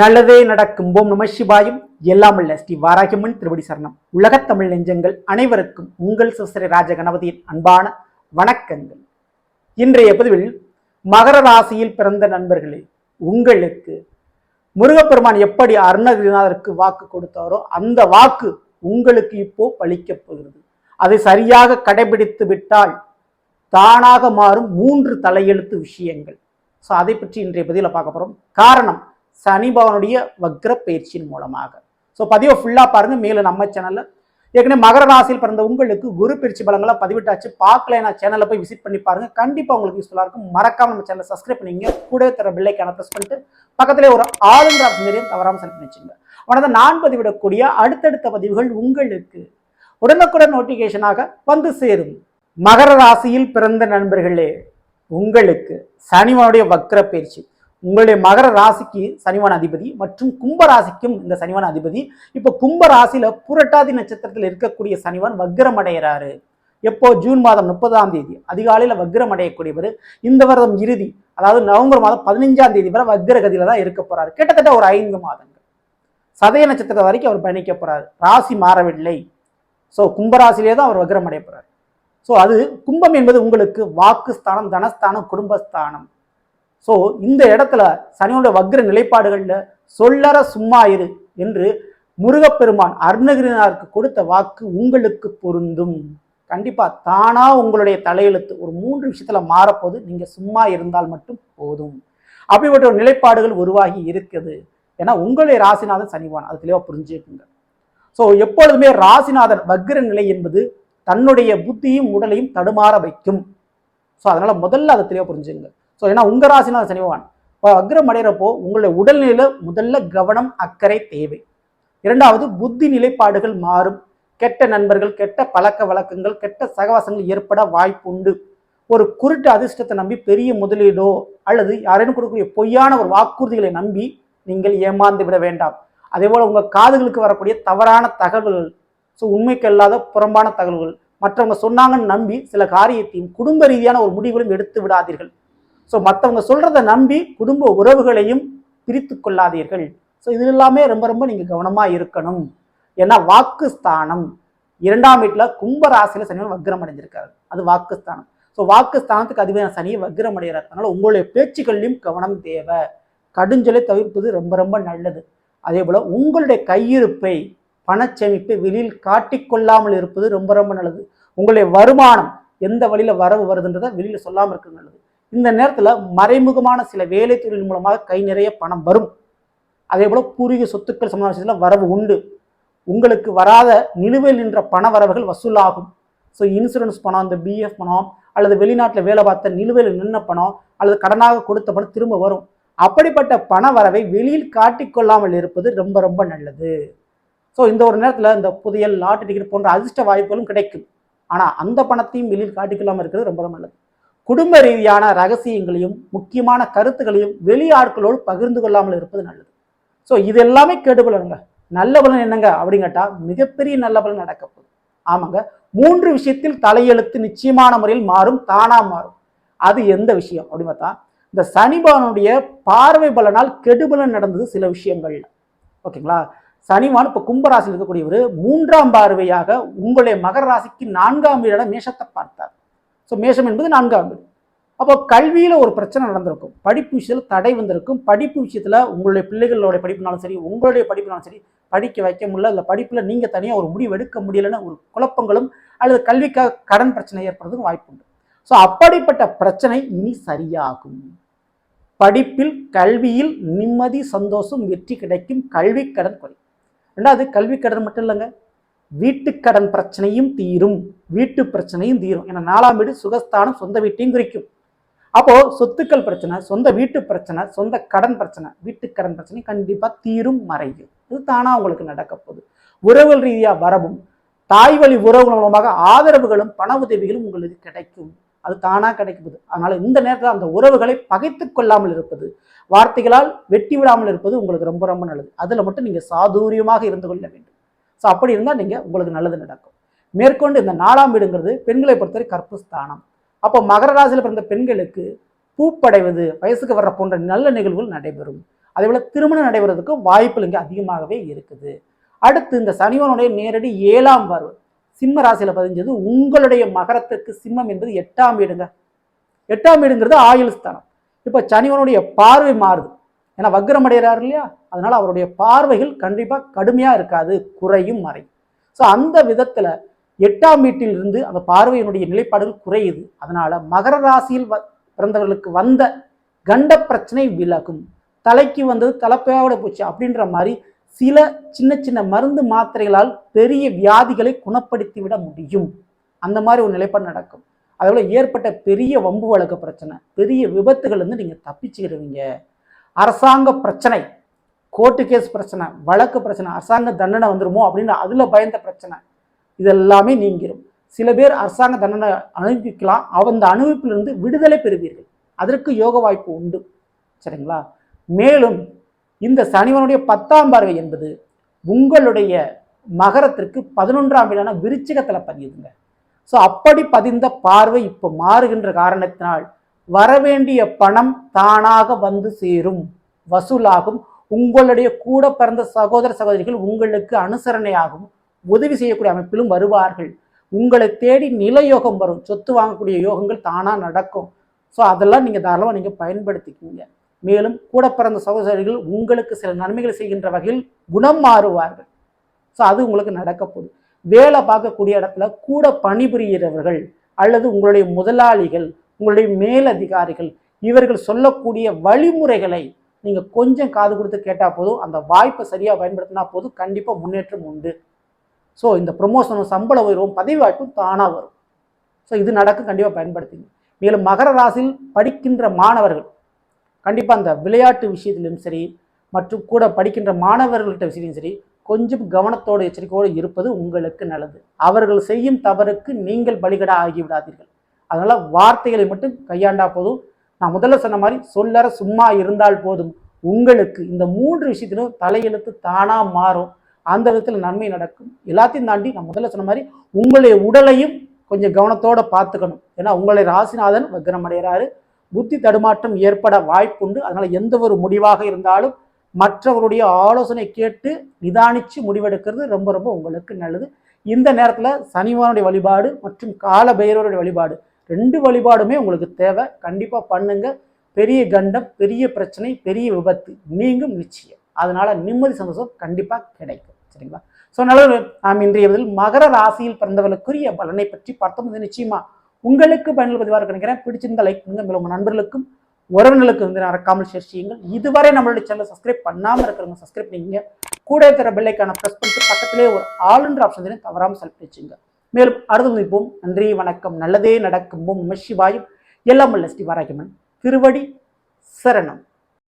நல்லதே நடக்கும். ஓம் நம சிவாயும். எல்லாம் உள்ள ஸ்ரீ வாராகியம்மன் திருவடி சரணம். உலகத் தமிழ் நெஞ்சங்கள் அனைவருக்கும் உங்கள் சிவசரி ராஜ கணபதியின் அன்பான வணக்கங்கள். இன்றைய பதிவில் மகர ராசியில் பிறந்த நண்பர்களே உங்களுக்கு முருகப்பெருமான் எப்படி அருணகிரிநாதருக்கு வாக்கு கொடுத்தாரோ அந்த வாக்கு உங்களுக்கு இப்போ பலிக்கப் போகிறது. அதை சரியாக கடைபிடித்து விட்டால் தானாக மாறும் மூன்று தலையெழுத்து விஷயங்கள். ஸோ அதை பற்றி இன்றைய பதிவில் பார்க்க போகிறோம் காரணம் சனி பகவானுடைய வக்ர பயிற்சியின் மூலமாக. ஸோ பதிவை ஃபுல்லாக பாருங்கள் மேலே நம்ம சேனலில் ஏற்கனவே மகர ராசியில் பிறந்த உங்களுக்கு குரு பயிற்சி பலங்களை பதிவிட்டாச்சு. பார்க்கல நான் சேனலில் போய் விசிட் பண்ணி பாருங்கள் கண்டிப்பாக உங்களுக்கு யூஸ்ஃபுல்லாக இருக்கும். மறக்காம நம்ம சேனலை சப்ஸ்கிரைப் பண்ணிங்க. கூட தர பில்லைக்கான ப்ரெஸ் பண்ணிட்டு பக்கத்திலே ஒரு ஆளுங்கிற ஆப்ஷன் தவறாமல் செலக்ட் பண்ணி வச்சுங்க. நான் பதிவிடக்கூடிய அடுத்தடுத்த பதிவுகள் உங்களுக்கு உடனுக்குடன் நோட்டிஃபிகேஷனாக வந்து சேரும். மகர ராசியில் பிறந்த நண்பர்களே உங்களுக்கு சனிவனுடைய வக்ர பயிற்சி. உங்களுடைய மகர ராசிக்கு சனிவான அதிபதி மற்றும் கும்ப ராசிக்கும் இந்த சனிவான அதிபதி. இப்போ கும்ப ராசியில புரட்டாதி நட்சத்திரத்தில் இருக்கக்கூடிய சனிவான் வக்ரம் அடைகிறாரு எப்போ? ஜூன் மாதம் முப்பதாம் தேதி. அதிகாலையில் வக்ரம் அடையக்கூடியவர் இந்த வருடம் இறுதி. அதாவது நவம்பர் மாதம் பதினஞ்சாம் தேதி வரை வக்ரகதியில தான் இருக்க போறாரு. கிட்டத்தட்ட ஒரு ஐந்து மாதங்கள். சதய நட்சத்திரம் வரைக்கும் அவர் பயணிக்க போறாரு. ராசி மாறவில்லை. ஸோ கும்பராசிலே தான் அவர் வக்ரம் அடைய போறாரு. ஸோ அது கும்பம் என்பது உங்களுக்கு வாக்குஸ்தானம் தனஸ்தானம் குடும்பஸ்தானம். ஸோ இந்த இடத்துல சனியோட வக்ர நிலைப்பாடுகளில் சொல்லற சும்மா இரு என்று முருகப்பெருமான் அருணகிரினாருக்கு கொடுத்த வாக்கு உங்களுக்கு பொருந்தும். கண்டிப்பாக தானாக உங்களுடைய தலையெழுத்து ஒரு மூன்று விஷயத்தில் மாறப்போது நீங்கள் சும்மா இருந்தால் மட்டும் போதும். அப்படிப்பட்ட ஒரு நிலைப்பாடுகள் உருவாகி இருக்குது ஏன்னா உங்களுடைய ராசிநாதன் சனிவான். அது தெளிவாக புரிஞ்சுக்குங்க. ஸோ எப்பொழுதுமே ராசிநாதன் வக்ர நிலை என்பது தன்னுடைய புத்தியும் உடலையும் தடுமாற வைக்கும். ஸோ அதனால் முதல்ல அதை தெளிவாக புரிஞ்சுங்க ஸோ ஏன்னா உங்கள் ராசினா சனி பகவான். இப்போ வக்ரம் அடைகிறப்போ உங்களுடைய உடல்நிலையில் முதல்ல கவனம் அக்கறை தேவை. இரண்டாவது புத்தி நிலைப்பாடுகள் மாறும். கெட்ட நண்பர்கள் கெட்ட பழக்க வழக்கங்கள் கெட்ட சகவாசங்கள் ஏற்பட வாய்ப்புண்டு ஒரு குருட்டு அதிர்ஷ்டத்தை நம்பி பெரிய முதலீடோ அல்லது யாரேனும் கொடுக்கக்கூடிய பொய்யான ஒரு வாக்குறுதிகளை நம்பி நீங்கள் ஏமாந்து விட வேண்டாம். அதே போல் உங்கள் காதுகளுக்கு வரக்கூடிய தவறான தகவல்கள் ஸோ உண்மைக்கு இல்லாத புறம்பான தகவல்கள் மற்றவங்க சொன்னாங்கன்னு நம்பி சில காரியத்தையும் குடும்ப ரீதியான ஒரு முடிவுகளும் எடுத்து விடாதீர்கள். ஸோ மற்றவங்க சொல்கிறத நம்பி குடும்ப உறவுகளையும் பிரித்து கொள்ளாதீர்கள். ஸோ இது எல்லாமே ரொம்ப ரொம்ப நீங்கள் கவனமாக இருக்கணும். ஏன்னா வாக்குஸ்தானம். இரண்டாம் வீட்டில் கும்பராசியில் சனி வக்ரம் அடைஞ்சிருக்காரு. அது வாக்குஸ்தானம். ஸோ வாக்குஸ்தானத்துக்கு அதிபதியான சனி வக்ரம் அடைகிறார். அதனால் உங்களுடைய பேச்சுக்கள்லையும் கவனம் தேவை. கடுஞ்சொலை தவிர்ப்பது ரொம்ப ரொம்ப நல்லது. அதே போல் உங்களுடைய கையிருப்பை பணச்சேமிப்பை வெளியில் காட்டிக்கொள்ளாமல் இருப்பது ரொம்ப ரொம்ப நல்லது. உங்களுடைய வருமானம் எந்த வழியில் வரவு வருதுன்றதை வெளியில் சொல்லாமல் இருக்கிறது நல்லது. இந்த நேரத்தில் மறைமுகமான சில வேலை தொழில் மூலமாக கை நிறைய பணம் வரும். அதே போல் பூர்வீக சொத்துக்கள் சம்பந்த விஷயத்தில் வரவு உண்டு. உங்களுக்கு வராத நிலுவையில் நின்ற பண வரவுகள் வசூலாகும். ஸோ இன்சூரன்ஸ் பணம் இந்த பிஎஃப் பணம் அல்லது வெளிநாட்டில் வேலை பார்த்த நிலுவையில் நின்ன பணம் அல்லது கடனாக கொடுத்த பணம் திரும்ப வரும். அப்படிப்பட்ட பண வரவை வெளியில் காட்டிக்கொள்ளாமல் இருப்பது ரொம்ப ரொம்ப நல்லது. ஸோ இந்த ஒரு நேரத்தில் இந்த புதையல் லாட்டரி டிக்கெட் போன்ற அதிர்ஷ்ட வாய்ப்புகளும் கிடைக்கும். ஆனால் அந்த பணத்தையும் வெளியில் காட்டிக்கொள்ளாமல் இருக்கிறது ரொம்ப ரொம்ப நல்லது. குடும்ப ரீதியான ரகசியங்களையும் முக்கியமான கருத்துக்களையும் வெளி ஆட்களோடு பகிர்ந்து கொள்ளாமல் இருப்பது நல்லது. ஸோ இது எல்லாமே கேட்டுக்கொள்ளணுங்க நல்ல பலன் என்னங்க அப்படின்னு கேட்டால் மிகப்பெரிய நல்ல பலன் நடக்க போகுது. ஆமாங்க. மூன்று விஷயத்தில் தலையெழுத்து நிச்சயமான முறையில் மாறும் தானா மாறும். அது எந்த விஷயம் அப்படின்னு பார்த்தா இந்த சனிபானுடைய பார்வை பலனால் கெடுபலன் நடந்தது சில விஷயங்கள் ஓகேங்களா? சனிவான் இப்போ கும்பராசியில் இருக்கக்கூடியவர் மூன்றாம் பார்வையாக உங்களுடைய மகர ராசிக்கு நான்காம் வீடான மேஷத்தை பார்த்தார். ஸோ மேஷம் என்பது நான்காம் வீடு. அப்போ கல்வியில் ஒரு பிரச்சனை நடந்திருக்கும். படிப்பு விஷயத்தில் தடை வந்திருக்கும். படிப்பு விஷயத்தில் உங்களுடைய பிள்ளைகளோட படிப்புனாலும் சரி உங்களுடைய படிப்புனாலும் சரி படிக்க வைக்க முடியல இல்லை படிப்பில் நீங்கள் தனியாக ஒரு முடிவு எடுக்க முடியலைன்னு ஒரு குழப்பங்களும் அல்லது கல்விக்காக கடன் பிரச்சனை ஏற்படுறதுக்கு வாய்ப்பு உண்டு. ஸோ அப்படிப்பட்ட பிரச்சனை இனி சரியாகும். படிப்பில் கல்வியில் நிம்மதி சந்தோஷம் வெற்றி கிடைக்கும். கல்வி கடன் குறை ரெண்டாவது கல்வி கடன் மட்டும் இல்லைங்க. வீட்டுக்கடன் பிரச்சனையும் தீரும். வீட்டு பிரச்சனையும் தீரும். ஏன்னா நாலாம் வீடு சுகஸ்தானம் சொந்த வீட்டையும் குறிக்கும். அப்போ சொத்துக்கள் பிரச்சனை சொந்த வீட்டு பிரச்சனை சொந்த கடன் பிரச்சனை வீட்டுக்கடன் பிரச்சனை கண்டிப்பா தீரும் மறையும். இது தானா உங்களுக்கு நடக்க போகுது. உறவுகள் ரீதியா வரவும் தாய் வழி உறவுகள் மூலமாக ஆதரவுகளும் பண உதவிகளும் உங்களுக்கு கிடைக்கும். அது தானா கிடைக்குது அதனால இந்த நேரத்தில் அந்த உறவுகளை பகைத்து கொள்ளாமல் இருப்பது வார்த்தைகளால் வெட்டி விடாமல் இருப்பது உங்களுக்கு ரொம்ப ரொம்ப நல்லது. அதில் மட்டும் நீங்கள் சாதுரியமாக இருந்து கொள்ள வேண்டும். ஸோ அப்படி இருந்தால் நீங்கள் உங்களுக்கு நல்லது நடக்கும். மேற்கொண்டு இந்த நாலாம் வீடுங்கிறது பெண்களை பொறுத்தவரை கற்பு ஸ்தானம் அப்போ மகர ராசியில் பிறந்த பெண்களுக்கு பூப்படைவது வயசுக்கு வர்ற போன்ற நல்ல நிகழ்வுகள் நடைபெறும். அதே போல் திருமணம் நடைபெறதுக்கு வாய்ப்புகள் இங்கே அதிகமாகவே இருக்குது. அடுத்து இந்த சனிவனுடைய நேரடி ஏழாம் பார்வை. சிம்ம ராசியில் பதிஞ்சது உங்களுடைய மகரத்திற்கு சிம்மம் என்பது எட்டாம் வீடுங்க. எட்டாம் வீடுங்கிறது ஆயுள் ஸ்தானம். இப்போ சனிவனுடைய பார்வை மாறுது. ஏன்னா வக்ரம் அடைகிறார் இல்லையா? அதனால் அவருடைய பார்வைகள் கண்டிப்பாக கடுமையாக இருக்காது குறையும் மறையும் ஸோ அந்த விதத்தில் எட்டாம் வீட்டிலிருந்து அந்த பார்வையினுடைய நிலைப்பாடுகள் குறையுது. அதனால் மகர ராசியில் வ- பிறந்தவர்களுக்கு வந்த கண்ட பிரச்சனை விலகும். தலைக்கு வந்தது தலைப்பையோட போச்சு அப்படின்ற மாதிரி சில சின்ன சின்ன மருந்து மாத்திரைகளால் பெரிய வியாதிகளை குணப்படுத்தி விட முடியும். அந்த மாதிரி ஒரு நிலைப்பாடு நடக்கும். அதோட ஏற்பட்ட பெரிய வம்பு வழக்கு பிரச்சனை பெரிய விபத்துகள் வந்து நீங்கள் தப்பிச்சுக்கிடுவீங்க. அரசாங்க பிரச்சனை கோர்ட்டு கேஸ் பிரச்சனை வழக்கு பிரச்சனை அரசாங்க தண்டனை வந்துருமோ அப்படின்னு அதில் பயந்த பிரச்சனை இதெல்லாமே நீங்கிடும் சில பேர் அரசாங்க தண்டனை அனுபவிக்கலாம். அந்த அனுபவிப்பிலிருந்து விடுதலை பெறுவீர்கள். அதற்கு யோக வாய்ப்பு உண்டு. சரிங்களா? மேலும் இந்த சனிவனுடைய பத்தாம் பார்வை என்பது உங்களுடைய மகரத்திற்கு பதினொன்றாம் வீடான விருச்சிகத்தில் பதியுதுங்க. ஸோ அப்படி பதிந்த பார்வை இப்போ மாறுகின்ற காரணத்தினால் வரவேண்டிய பணம் தானாக வந்து சேரும். வசூலாகும். உங்களுடைய கூட பிறந்த சகோதர சகோதரிகள் உங்களுக்கு அனுசரணையாகும் உதவி செய்யக்கூடிய அமைப்பிலும் வருவார்கள். உங்களை தேடி நில யோகம் வரும். சொத்து வாங்கக்கூடிய யோகங்கள் தானாக நடக்கும். ஸோ அதெல்லாம் நீங்கள் தாராளமாக நீங்கள் பயன்படுத்திக்கிங்க. மேலும் கூட பிறந்த சகோதரிகள் உங்களுக்கு சில நன்மைகளை செய்கின்ற வகையில் குணம் மாறுவார்கள். ஸோ அது உங்களுக்கு நடக்க போகுது. வேலை பார்க்கக்கூடிய இடத்துல கூட பணிபுரிகிறவர்கள் அல்லது உங்களுடைய முதலாளிகள் உங்களுடைய மேலதிகாரிகள் இவர்கள் சொல்லக்கூடிய வழிமுறைகளை நீங்கள் கொஞ்சம் காது கொடுத்து கேட்டால் போதும். அந்த வாய்ப்பை சரியாக பயன்படுத்தினா போதும். கண்டிப்பாக முன்னேற்றம் உண்டு. ஸோ இந்த ப்ரொமோஷனும் சம்பள உயர்வும் பதவி வாய்ப்பும் தானாக வரும். ஸோ இது நடக்கும். கண்டிப்பாக பயன்படுத்திங்க. மேலும் மகர ராசியில் படிக்கின்ற மாணவர்கள் கண்டிப்பாக அந்த விளையாட்டு விஷயத்திலும் சரி மற்றும் கூட படிக்கின்ற மாணவர்கள்ட்ட விஷயத்திலும் சரி கொஞ்சம் கவனத்தோடு எச்சரிக்கையோடு இருப்பது உங்களுக்கு நல்லது. அவர்கள் செய்யும் தவறுக்கு நீங்கள் பலிகடா ஆகிவிடாதீர்கள். அதனால் வார்த்தைகளை மட்டும் கையாண்டா போதும். நான் முதல்ல சொன்ன மாதிரி சொல்லற சும்மா இருந்தால் போதும். உங்களுக்கு இந்த மூன்று விஷயத்திலும் தலையெழுத்து தானாக மாறும். அந்த விதத்தில் நன்மை நடக்கும். எல்லாத்தையும் தாண்டி நான் முதல்ல சொன்ன மாதிரி உங்களுடைய உடலையும் கொஞ்சம் கவனத்தோடு பார்த்துக்கணும். ஏன்னா உங்களுடைய ராசிநாதன் வக்ரம் அடைகிறாரு புத்தி தடுமாற்றம் ஏற்பட வாய்ப்புண்டு. அதனால் எந்த ஒரு முடிவாக இருந்தாலும் மற்றவருடைய ஆலோசனை கேட்டு நிதானித்து முடிவெடுக்கிறது ரொம்ப ரொம்ப உங்களுக்கு நல்லது. இந்த நேரத்தில் சனிவானுடைய வழிபாடு மற்றும் கால பைரவருடைய வழிபாடு ரெண்டு வழிபாடுமே உங்களுக்கு தேவை. கண்டிப்பாக பண்ணுங்க. பெரிய கண்டம் பெரிய பிரச்சனை பெரிய விபத்து நீங்கும் நிச்சயம். அதனால நிம்மதி சந்தோஷம் கண்டிப்பாக கிடைக்கும். சரிங்களா? ஸோ நல்லது நாம் இன்றைய பதில் மகர ராசியில் பிறந்தவர்களுக்குரிய பலனை பற்றி பார்த்தோம். இது நிச்சயமா உங்களுக்கு பயனுள்ள பதிவாக நினைக்கிறேன். பிடிச்சிருந்த லைக் பண்ணுங்க. மேலும் உங்கள் நண்பர்களுக்கும் உறவினர்களுக்கு வந்து மறக்காமல் ஷேர் செய்யுங்கள். இதுவரை நம்மளுடைய சேனலை சப்ஸ்கிரைப் பண்ணாமல் இருக்கிறவங்க சப்ஸ்கிரைப் பண்ணிங்க கூட இருக்கிற பெல்லைக்கான ப்ரெஸ் பண்ணிட்டு பக்கத்திலே ஒரு ஆளுன்ற ஆப்ஷன் தவறாமல் செலக்ட் வச்சுங்க மேலும் அடுத்து நிற்போம் நன்றி வணக்கம் நல்லதே நடக்கும். ஓம் நம சிவாயும் எல்லாம் உள்ள ஸ்ரீ வாராகிமன் திருவடி சரணம்.